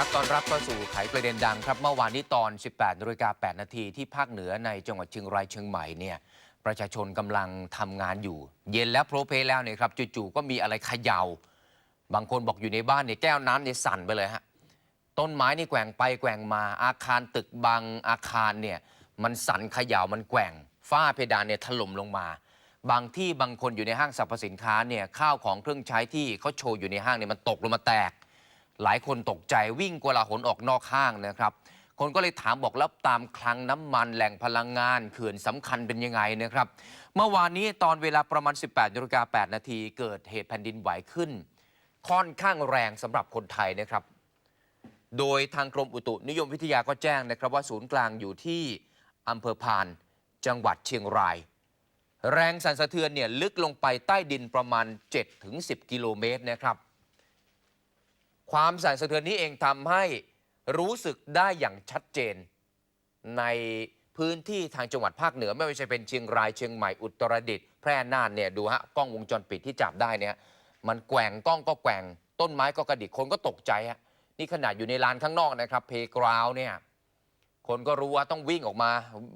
ครับตอนรับเข้าสู่ไขประเด็นดังครับ เมื่อวานนี้ตอน 18นาฬิกา8นาทีที่ภาคเหนือในจังหวัดเชียงรายเชียงใหม่เนี่ยประชาชนกำลังทำงานอยู่ เย็นแล้วโพรเพลแล้วเนี่ยครับจู่ๆก็มีอะไรเขยา่า บางคนบอกอยู่ในบ้านเนี่ยแก้วน้ำเนี่ยสั่นไปเลยฮะต้นไม้นี่แกว่งไปแกว่งมาอาคารตึกบางอาคารเนี่ยมันสั่นเขย่ามันแกว่งฝ้าเพดานเนี่ยถล่มลงมา บางที่บางคนอยู่ในห้างสรรพสินค้าเนี่ยข้าวของเครื่องใช้ที่เขาโชว์อยู่ในห้างเนี่ยมันตกลงมาแตก หลายคนตกใจวิ่งกลาหนออกนอกห้างนะครับ คนก็เลยถามบอกแล้วตามคลังน้ำมันแหล่งพลังงานเขื่อนสำคัญเป็นยังไงนะครับ เมื่อวานนี้ตอนเวลาประมาณ 18นาฬิกา8นาทีเกิดเหตุแผ่นดินไหวขึ้น ค่อนข้างแรงสำหรับคนไทยนะครับ โดยทางกรมอุตุนิยมวิทยาก็แจ้งนะครับว่าศูนย์กลางอยู่ที่อำเภอพาน จังหวัดเชียงราย แรงสั่นสะเทือนเนี่ยลึกลงไปใต้ดินประมาณ 7-10 กิโลเมตรนะครับ ความสั่นสะเทือนนี้เองทำให้รู้สึกได้อย่างชัดเจน ในพื้นที่ทางจังหวัดภาคเหนือ ไม่ว่าจะเป็นเชียงรายเชียงใหม่อุตรดิตถ์แพร่น่านเนี่ยดูฮะกล้องวงจรปิดที่จับได้เนี่ยมันแกว่งกล้องก็แกว่ง ต้นไม้ก็กระดิกคนก็ตกใจฮะนี่ขนาดอยู่ในลานข้างนอกนะครับเพกราวเนี่ยคนก็รู้ว่าต้องวิ่งออกมา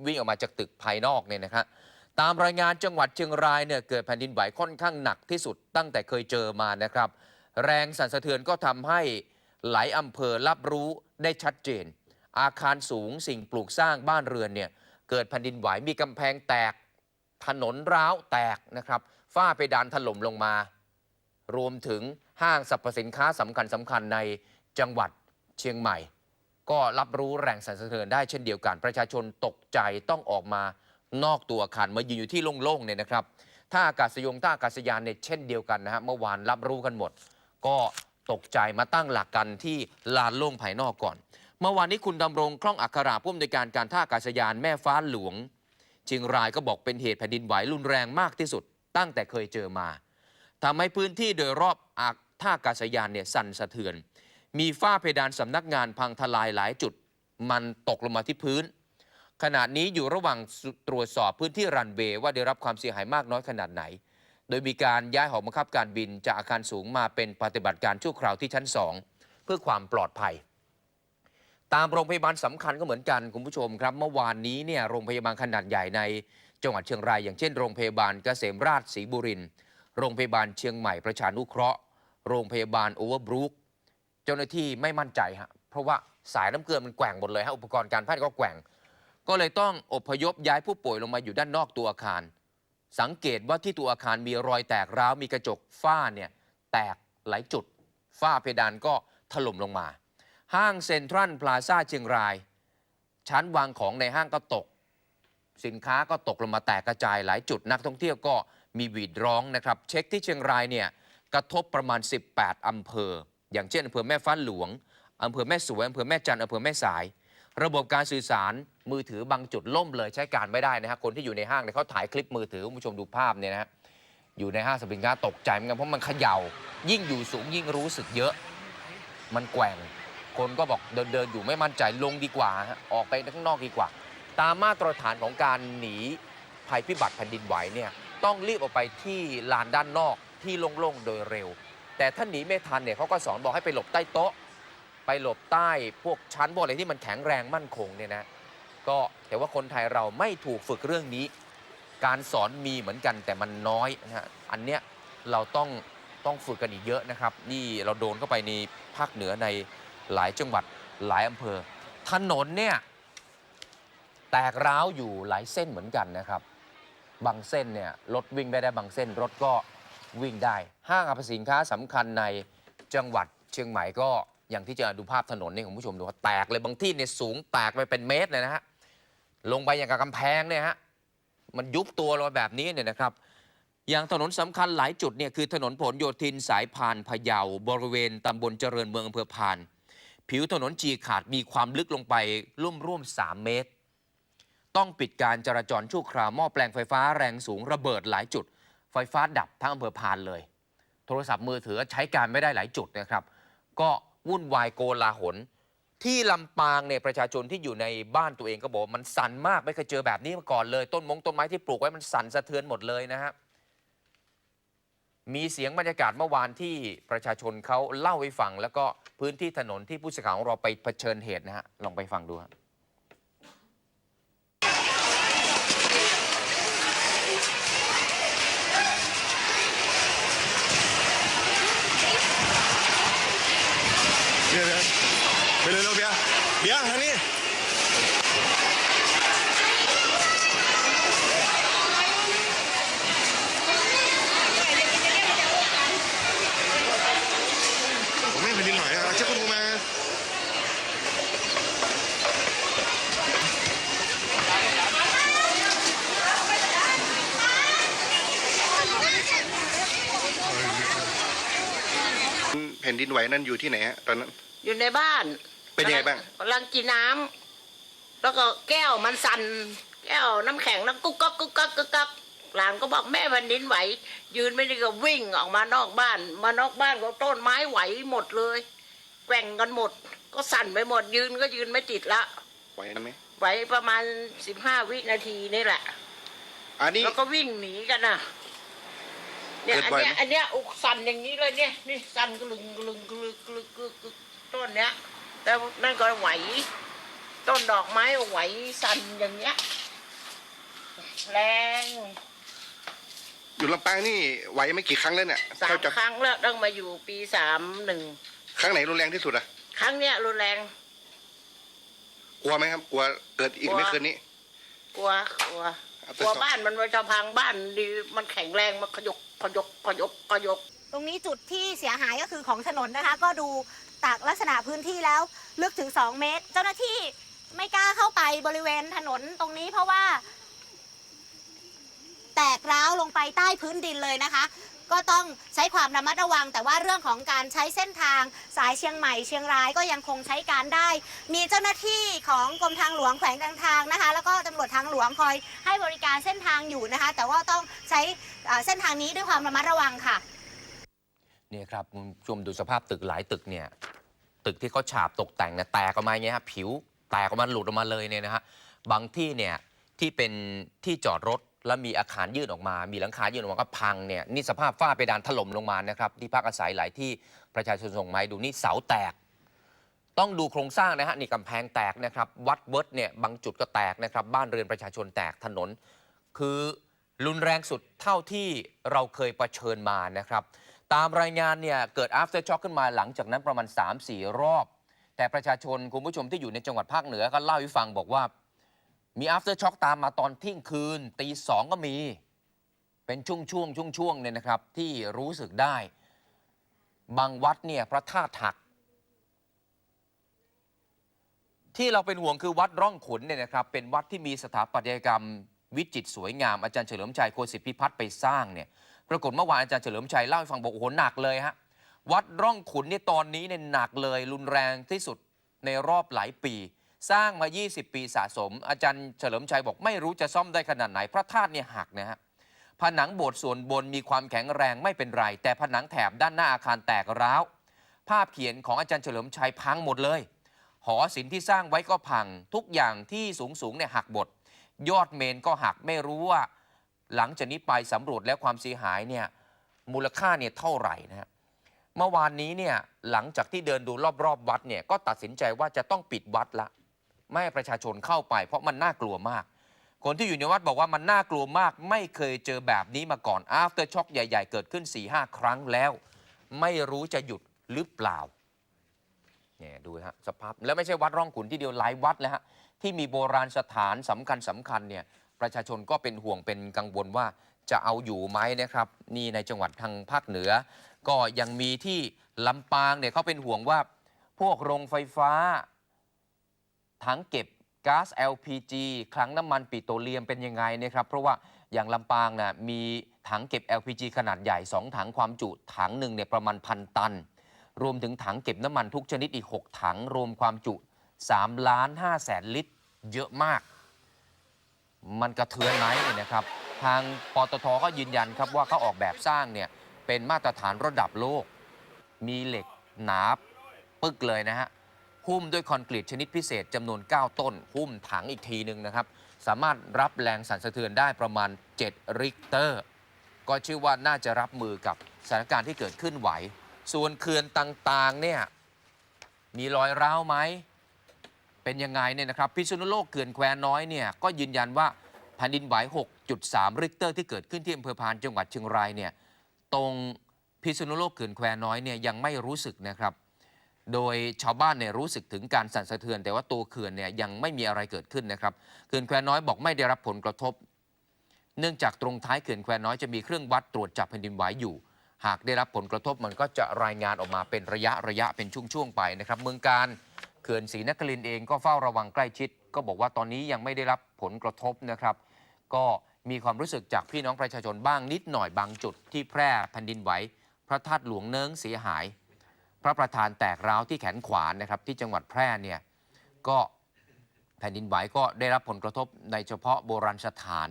วิ่งออกมาจากตึกภายนอกเนี่ยนะครับตามรายงานจังหวัดเชียงรายเนี่ยเกิดแผ่นดินไหวค่อนข้างหนักที่สุดตั้งแต่เคยเจอมานะครับ แรงสั่นสะเทือนก็ทำให้หลายอำเภอรับรู้ได้ชัดเจน อาคารสูงสิ่งปลูกสร้างบ้านเรือนเนี่ยเกิดแผ่นดินไหวมีกำแพงแตก ถนนร้าวแตกนะครับฝ้าเพดานถล่มลงมา รวมถึงห้างสรรพสินค้าสำคัญสำคัญในจังหวัดเชียงใหม่ ก็รับรู้แรงสั่นสะเทือนได้เช่นเดียวกัน ประชาชนตกใจต้องออกมานอกตัวอาคารมายืนอยู่ที่โล่งๆเนี่ยนะครับท่าอากาศยงท่าอากาศยานเนี่ยเช่นเดียวกันนะฮะเมื่อวานรับรู้กันหมด ก็ตกใจมาตั้งหลักกันที่ลานโล่งภายนอกก่อน เมื่อวานนี้คุณดำรงคล่องอัคราผู้อำนวยการการท่าอากาศยานแม่ฟ้าหลวงเชียงรายก็บอกเป็นเหตุแผ่นดินไหวรุนแรงมากที่สุด ตั้งแต่เคยเจอมาทำให้พื้นที่โดยรอบอากท่าอากาศยานเนี่ยสั่นสะเทือน มีฝ้าเพดานสำนักงานพังทลายหลายจุด มันตกลงมาที่พื้น ขณะนี้อยู่ระหว่างตรวจสอบพื้นที่รันเวย์ว่าได้รับความเสียหายมากน้อยขนาดไหน โดยมีการย้ายหอบังคับการบินจากอาคารสูงมาเป็นปฏิบัติการชั่วคราวที่ชั้น 2 เพื่อความปลอดภัย ตามโรงพยาบาลสำคัญก็เหมือนกันคุณผู้ชมครับ เมื่อวานนี้เนี่ยโรงพยาบาลขนาดใหญ่ในจังหวัดเชียงราย อย่างเช่นโรงพยาบาลเกษมราชศรีบุรินโรงพยาบาลเชียงใหม่ประชานุเคราะห์ โรงพยาบาลโอเวอร์บรูคเจ้าหน้าที่ไม่มั่นใจฮะเพราะว่าสายน้ำเกลือมันแกว่งหมดเลยฮะอุปกรณ์การแพทย์ก็แกว่ง ก็เลยต้องอพยพย้ายผู้ป่วยลงมาอยู่ด้านนอกตัวอาคาร สังเกตว่าที่ตัวอาคารมีรอยแตกร้าวมีกระจกฝ้าเนี่ยแตกหลายจุด ฝ้าเพดานก็ถล่มลงมา ห้างเซ็นทรัลพลาซ่าเชียงราย ชั้นวางของในห้างก็ตก สินค้าก็ตกลงมาแตกกระจายหลายจุดนักท่องเที่ยวก็มีหวีดร้องนะครับ เช็คที่เชียงรายเนี่ยกระทบประมาณ 18 อำเภอ อย่างเช่นอำเภอแม่ฟ้าหลวงอำเภอแม่สวยอำเภอแม่จันอำเภอแม่สาย ระบบการสื่อสารมือถือบางจุดล่มเลยใช้การไม่ได้นะฮะคนที่อยู่ในห้างเนี่ยเขาถ่ายคลิปมือถือคุณผู้ชมดูภาพเนี่ยนะฮะอยู่ในห้างสรรพสินค้าตกใจเหมือนกันเพราะมันเขยา่า ยิ่งอยู่สูงยิ่งรู้สึกเยอะ มันแกว่ง คนก็บอกเดินเดินๆอยู่ไม่มั่นใจลงดีกว่าฮะออกไปข้างนอกดีกว่า ตามมาตรฐานของการหนีภัยพิบัติแผ่นดินไหวเนี่ยต้องรีบออกไปที่ลานด้านนอกที่โล่งๆโดยเร็ว แต่ถ้าหนีไม่ทันเนี่ยเขาก็สอนบอกให้ไปหลบใต้โต๊ะ ไปหลบใต้พวกชั้นพวกอะไรที่มันแข็งแรงมั่นคงเนี่ยนะก็แต่ว่าคนไทยเราไม่ถูกฝึกเรื่องนี้ การสอนมีเหมือนกันแต่มันน้อยนะฮะอันเนี้ยเราต้องต้องฝึกกันอีกเยอะนะครับ นี่เราโดนเข้าไปในภาคเหนือในหลายจังหวัดหลายอำเภอ ถนนเนี่ยแตกร้าวอยู่หลายเส้นเหมือนกันนะครับ บางเส้นเนี่ยรถวิ่งไม่ได้บางเส้น รถก็วิ่งได้ ห้างสรรพสินค้าสำคัญในจังหวัดเชียงใหม่ก็ อย่างที่จะดูภาพถนนนี่คุณผู้ชมดูว่าแตกเลยบางที่เนี่ยสูงแตกไปเป็นเมตรเลยนะฮะลงไปอย่างกับกำแพงเนี่ยฮะมันยุบตัวลงมาแบบนี้เนี่ยนะครับอย่างถนนสำคัญหลายจุดเนี่ยคือถนนผลโยธินสายพานพะเยาบริเวณตำบลเจริญเมืองอำเภอพาน ผิวถนนจีขาดมีความลึกลงไปร่วมร่วม3เมตร ต้องปิดการจราจรชั่วคราวหม้อแปลงไฟฟ้าแรงสูงระเบิดหลายจุด ไฟฟ้าดับทั้งอำเภอพานเลย โทรศัพท์มือถือใช้การไม่ได้หลายจุดนะครับ ก็ วุ่นวายโกลาหล ที่ลำปางเนี่ยประชาชนที่อยู่ในบ้านตัวเองก็บอกมันสั่นมากไม่เคยเจอแบบนี้มาก่อนเลย ต้นมงต้นไม้ที่ปลูกไว้มันสั่นสะเทือนหมดเลยนะฮะมีเสียงบรรยากาศเมื่อวานที่ประชาชนเขาเล่าให้ฟัง แล้วก็พื้นที่ถนนที่ผู้สื่อข่าวของเราไปเผชิญเหตุนะฮะลองไปฟังดูครับ ยร์เบียร์ทางนี้ ผมไม่แผ่นดินไหวอะเช็คข้อมูลมา แผ่นดินไหวนั่นอยู่ที่ไหนฮะตอนนั้น อยู่ในบ้านเป็นยังไงบ้าง กำลังกินน้ำแล้วก็แก้วมันสั่นแก้วน้ำแข็งแล้วกุ๊กกักกุ๊กกักกุ๊กกักหลานก็บอกแม่แผ่นดินไหว ยืนไม่ได้ก็วิ่งออกมานอกบ้าน มานอกบ้านก็ต้นไม้ไหวหมดเลยแกว่งกันหมด ก็สั่นไปหมดยืนก็ยืนไม่ติดละไหวนะไหมไหวประมาณสิบห้าวินาทีนี่แหละ อันนี้แล้วก็วิ่งหนีกันน่ะ เนี่ยเกิอัดนบ่อยเนี้ยไหมอันเนี้ยอกสั่นอย่างนี้เลยเนี่ยนี่สั่นกลึงกลึงกลึงกลึงกลึงกลึงต้นเนี้ยแล้วนั่นก็ไหว ต้นดอกไม้ไหวสั่นอย่างเงี้ยแรงอยู่ลำปางนี่ไหวไม่กี่ครั้งแล้วเนี่ยสามเท่าจะครั้งแล้วต้องมาอยู่ปีสามหนึ่งครั้งไหนรุนแรงที่สุดอะครั้งเนี้ยรุนแรง กลัวไหมครับกลัวเกิดอีกกลัว ไม่คืนนี้ กลัวกลัวครับกลัวบ้านมันมันจะพังบ้านดีมันแข็งแรงมันขยก ก็ยกก็ยกก็ยก ตรงนี้จุดที่เสียหายก็คือของถนนนะคะ ก็ดูจากลักษณะพื้นที่แล้วลึกถึง 2 เมตร เจ้าหน้าที่ไม่กล้าเข้าไปบริเวณถนนตรงนี้เพราะว่า แตกร้าวลงไปใต้พื้นดินเลยนะคะ ก็ต้องใช้ความระมัดระวัง แต่ว่าเรื่องของการใช้เส้นทางสายเชียงใหม่เชียงรายก็ยังคงใช้การได้ มีเจ้าหน้าที่ของกรมทางหลวงแขวงการทางนะคะ แล้วก็ตำรวจทางหลวงคอยให้บริการเส้นทางอยู่นะคะ แต่ว่าต้องใช้เส้นทางนี้ด้วยความระมัดระวังค่ะเนี่ยครับคุณผู้ชมดูสภาพตึกหลายตึกเนี่ยตึกที่เขาฉาบตกแต่งเนี่ยแตกออกมาเงี้ยฮะผิวแตกออกมาหลุดออกมาเลยเนี่ยนะฮะบางที่เนี่ยที่เป็นที่จอดรถ แล้วมีอาคารยื่นออกมา มีหลังคายื่นออกมาก็พังเนี่ยนี่สภาพฝ้าเพดานถล่มลงมานะครับที่พักอาศัยหลายที่ประชาชนส่งไมาให้ดูนี่เสาแตก ต้องดูโครงสร้างนะฮะนี่กำแพงแตกนะครับ วัดเวิร์ดเนี่ยบางจุดก็แตกนะครับ บ้านเรือนประชาชนแตกถนน คือรุนแรงสุดเท่าที่เราเคยประเชิญมานะครับ ตามรายงานเนี่ยเกิด after shock ขึ้นมาหลังจากนั้นประมาณ 3-4 รอบ แต่ประชาชนคุณผู้ชมที่อยู่ในจังหวัดภาคเหนือก็เล่าให้ฟังบอกว่า มี after shock ตามมาตอนเที่ยงคืนตีสองก็มี เป็นช่วงช่วงช่วงช่วงๆเนี่ยนะครับ ที่รู้สึกได้ บางวัดเนี่ยพระธาตุหัก ที่เราเป็นห่วงคือวัดร่องขุนเนี่ยนะครับ เป็นวัดที่มีสถาปัตยกรรมวิจิตรสวยงาม อาจารย์เฉลิมชัยโคสิทธิพิพัฒน์ไปสร้างเนี่ย ปรากฏเมื่อวานอาจารย์เฉลิมชัยเล่าให้ฟังบอกโอ้โหหนักเลยฮะ วัดร่องขุนเนี่ยตอนนี้เนี่ยหนักเลย รุนแรงที่สุดในรอบหลายปี สร้างมา 20 ปีสะสม อาจารย์เฉลิมชัยบอกไม่รู้จะซ่อมได้ขนาดไหน พระธาตุเนี่ยหักนะฮะผนังโบสถ์ส่วนบนมีความแข็งแรงไม่เป็นไร แต่ผนังแถบด้านหน้าอาคารแตกร้าว ภาพเขียนของอาจารย์เฉลิมชัยพังหมดเลย หอศิลป์ที่สร้างไว้ก็พัง ทุกอย่างที่สูงสูงเนี่ยหักบดยอดเมนก็หักไม่รู้ว่า หลังจากนี้ไปสำรวจแล้วความเสียหายเนี่ยมูลค่าเนี่ยเท่าไหร่นะฮะเมื่อวานนี้เนี่ยหลังจากที่เดินดูรอบๆ วัดเนี่ยก็ตัดสินใจว่าจะต้องปิดวัดละ ไม่ให้ประชาชนเข้าไป เพราะมันน่ากลัวมาก คนที่อยู่ในวัดบอกว่ามันน่ากลัวมาก ไม่เคยเจอแบบนี้มาก่อน after shock ใหญ่ ๆ เกิดขึ้น 4-5 ครั้งแล้ว ไม่รู้จะหยุดหรือเปล่าเนี่ยดูฮะสภาพแล้วไม่ใช่วัดร่องขุนที่เดียวหลายวัดแล้วฮะที่มีโบราณสถานสำคัญสำคัญเนี่ยประชาชนก็เป็นห่วงเป็นกังวลว่าจะเอาอยู่ไหมนะครับ นี่ในจังหวัดทางภาคเหนือ ก็ยังมีที่ลำปางเนี่ยเขาเป็นห่วงว่า พวกโรงไฟฟ้า ถังเก็บก๊าซ LPG คลังน้ำมันปิโตรเลียมเป็นยังไงนะครับ เพราะว่าอย่างลำปางนะ่ะมีถังเก็บ LPG ขนาดใหญ่ 2 ถังความจุถังหนึ่งเนี่ยประมาณพันตัน รวมถึงถังเก็บน้ำมันทุกชนิดอีก 6 ถังรวมความจุ3ล้าน5แสนลิตร เยอะมาก มันกระเทือนไหมเนี่ยนะครับ ทางปตทก็ยืนยันครับว่าเขาออกแบบสร้างเนี่ยเป็นมาตรฐานระดับโลก มีเหล็กหนาปึกเลยนะฮะ หุ้มด้วยคอนกรีตชนิดพิเศษจำนวน 9 ต้น หุ้มถังอีกทีหนึ่งนะครับ สามารถรับแรงสั่นสะเทือนได้ประมาณ 7 ริกเตอร์ ก็ชื่อว่าน่าจะรับมือกับสถานการณ์ที่เกิดขึ้นไหว ส่วนเขื่อนต่างๆเนี่ยมีรอยร้าวไหม เป็นยังไงเนี่ยนะครับ พิษณุโลกเขื่อนแควน้อยเนี่ยก็ยืนยันว่าแผ่นดินไหว 6.3 ริกเตอร์ที่เกิดขึ้นที่อำเภอพานจังหวัดเชียงรายเนี่ยตรงพิษณุโลกเขื่อนแควน้อยเนี่ยยังไม่รู้สึกนะครับ โดยชาวบ้านเนี่ยรู้สึกถึงการสั่นสะเทือน แต่ว่าตัวเขื่อนเนี่ยยังไม่มีอะไรเกิดขึ้นนะครับเขื่อนแควน้อยบอกไม่ได้รับผลกระทบ เนื่องจากตรงท้ายเขื่อนแควน้อยจะมีเครื่องวัดตรวจจับแผ่นดินไหวอยู่ หากได้รับผลกระทบมันก็จะรายงานออกมาเป็นระยะระยะเป็นช่วงๆไปนะครับ เมืองการเขื่อนศรีนครินเองก็เฝ้าระวังใกล้ชิด ก็บอกว่าตอนนี้ยังไม่ได้รับผลกระทบนะครับ ก็มีความรู้สึกจากพี่น้องประชาชนบ้างนิดหน่อยบางจุดที่แพร่แผ่นดินไหวพระธาตุหลวงเนิ้งเสียหาย พระประธานแตกร้าวที่แขนขวานะครับที่จังหวัดแพร่เนี่ยก็แผ่นดินไหวก็ได้รับผลกระทบในเฉพาะโบราณสถาน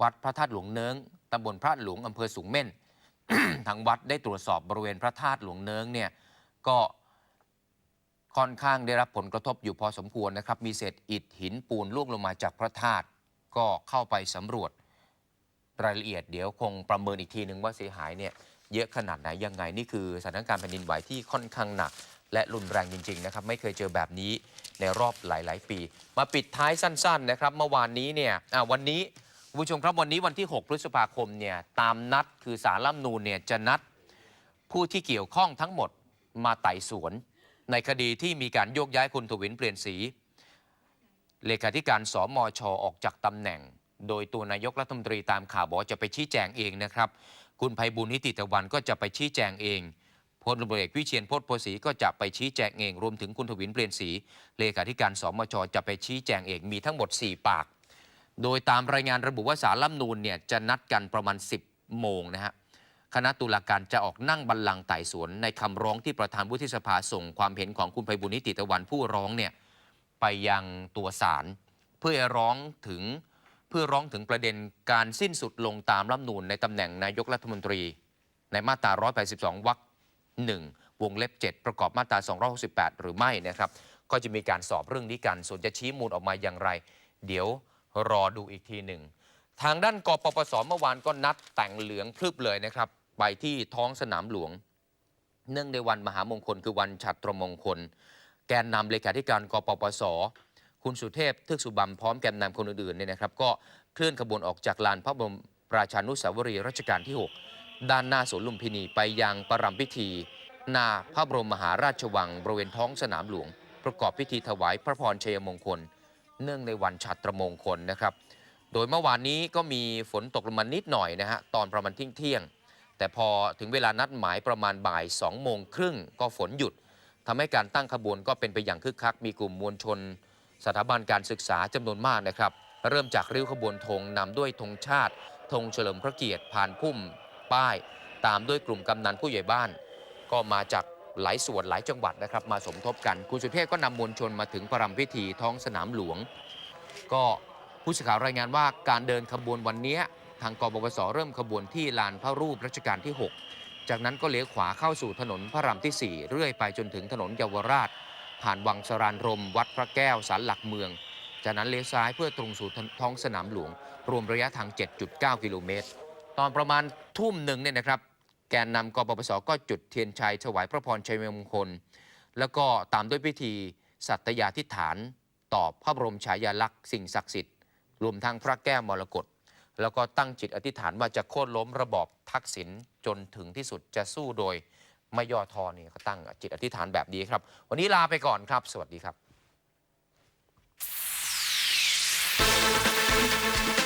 วัดพระธาตุหลวงเนิ้งตำบลพระหลวงอำเภอสูงเม่น ทางวัดได้ตรวจสอบบริเวณพระธาตุหลวงเนิ้งเนี่ยก็ค่อนข้างได้รับผลกระทบอยู่พอสมควรนะครับ มีเศษอิฐหินปูนล่วงลงมาจากพระธาตุก็เข้าไปสำรวจรายละเอียดเดี๋ยวคงประเมินอีกทีหนึ่งว่าเสียหายเนี่ย เยอะขนาดไหนยังไง นี่คือสถานการณ์แผ่นดินไหวที่ค่อนข้างหนัก และรุนแรงจริง ๆ นะครับ ไม่เคยเจอแบบนี้ในรอบหลาย ๆ ปี มาปิดท้ายสั้น ๆ นะครับ เมื่อวานนี้เนี่ยวันนี้คุณผู้ชมครับวันนี้วันที่ 6 พฤษภาคมเนี่ยตามนัดคือสารรัฐธรรมนูญเนี่ยจะนัดผู้ที่เกี่ยวข้องทั้งหมดมาไต่สวน ในคดีที่มีการโยกย้ายคุณทวินเปลี่ยนสี เลขาธิการสมชออกจากตำแหน่ง โดยตัวนายกรัฐมนตรีตามข่าวบอกจะไปชี้แจงเองนะครับ คุณไพบุญนิติตะวันก็จะไปชี้แจงเองพลตำรวจเอกวิเชียนโพธิ์โพสีก็จะไปชี้แจงเอง รวมถึงคุณทวินเปลี่ยนสีเลขาธิการสมชจะไปชี้แจงเองมีทั้งหมด 4 ปาก โดยตามรายงานระบุว่าสารรัฐธรรมนูญเนี่ยจะนัดกันประมาณ 10 โมงนะฮะคณะตุลาการจะออกนั่งบัลลังก์ไต่สวนในคำร้องที่ประธานวุฒิสภาส่งความเห็นของคุณไพบุญนิติตะวันผู้ร้องเนี่ยไปยังตัวศาลเพื่อร้องถึง เพื่อร้องถึงประเด็นการสิ้นสุดลงตามรัฐมนูญในตำแหน่งนายกรัฐมนตรี ในมาตรา 182 วรรคหนึ่งวงเล็บ 7 ประกอบมาตรา 268 หรือไม่นะครับ ก็จะมีการสอบเรื่องนี้กัน ส่วนจะชี้มูลออกมาอย่างไร เดี๋ยวรอดูอีกทีหนึ่ง ทางด้านกปปสเมื่อวานก็นัดแต่งเหลืองพรึบเลยนะครับ ไปที่ท้องสนามหลวง เนื่องในวันมหามงคลคือวันฉัตรมงคล แกนนำเลขาธิการกปปส คุณสุเทพทึกสุบัมพร้อมแกนนำคนอื่นๆเนี่ยนะครับ ก็เคลื่อนขบวนออกจากลานพระบรมราชานุสาวรีย์รัชกาลที่ 6 ด้านหน้าสวนลุมพินีไปยังประรำพิธี หน้าพระบรมมหาราชวัง บริเวณท้องสนามหลวง ประกอบพิธีถวายพระพรชัยมงคล เนื่องในวันฉัตรมงคลนะครับ โดยเมื่อวานนี้ก็มีฝนตกลงมานิดหน่อยนะฮะตอนประมาณเที่ยงเที่ยงแต่พอถึงเวลานัดหมายประมาณบ่าย2โมงครึ่งก็ฝนหยุดทำให้การตั้งขบวนก็เป็นไปอย่างคึกคัก มีกลุ่มมวลชน สถาบันการศึกษาจำนวนมากนะครับ เริ่มจากริ้วขบวนธงนำด้วยธงชาติธงเฉลิมพระเกียรติผ่านพุ่ม ป้าย ตามด้วยกลุ่มกำนันผู้ใหญ่บ้าน ก็มาจากหลายส่วนหลายจังหวัดนะครับ มาสมทบกันคุณสุเทพก็นำมวลชนมาถึงประรำพิธีท้องสนามหลวง ก็ผู้สื่อข่าวรายงานว่าการเดินขบวนวันนี้ทางกบปสเริ่มขบวนที่ลานพระรูปรัชกาลที่ 6 จากนั้นก็เลี้ยวขวาเข้าสู่ถนนพระรามที่ 4 เรื่อยไปจนถึงถนนเยาวราช ผ่านวังสรานรม วัดพระแก้วสารหลักเมือง จากนั้นเลี้ยวซ้ายเพื่อตรงสู่ท้องสนามหลวง รวมระยะทาง 7.9 กิโลเมตร ตอนประมาณทุ่มหนึ่งเนี่ยนะครับ แกนนำกปปสก็จุดเทียนชัยถวายพระพรชัยมงคล แล้วก็ตามด้วยพิธี สัตยาธิษฐานต่อพระบรมฉายาลักษณ์สิ่งศักดิ์สิทธิ์รวมทั้งพระแก้วมรกตแล้วก็ตั้งจิตอธิษฐานว่าจะโค่นล้มระบอบทักษิณจนถึงที่สุดจะสู้โดย ไม่ย่อท้อนี่ก็ตั้งจิตอธิษฐานแบบนี้ครับ วันนี้ลาไปก่อนครับ สวัสดีครับ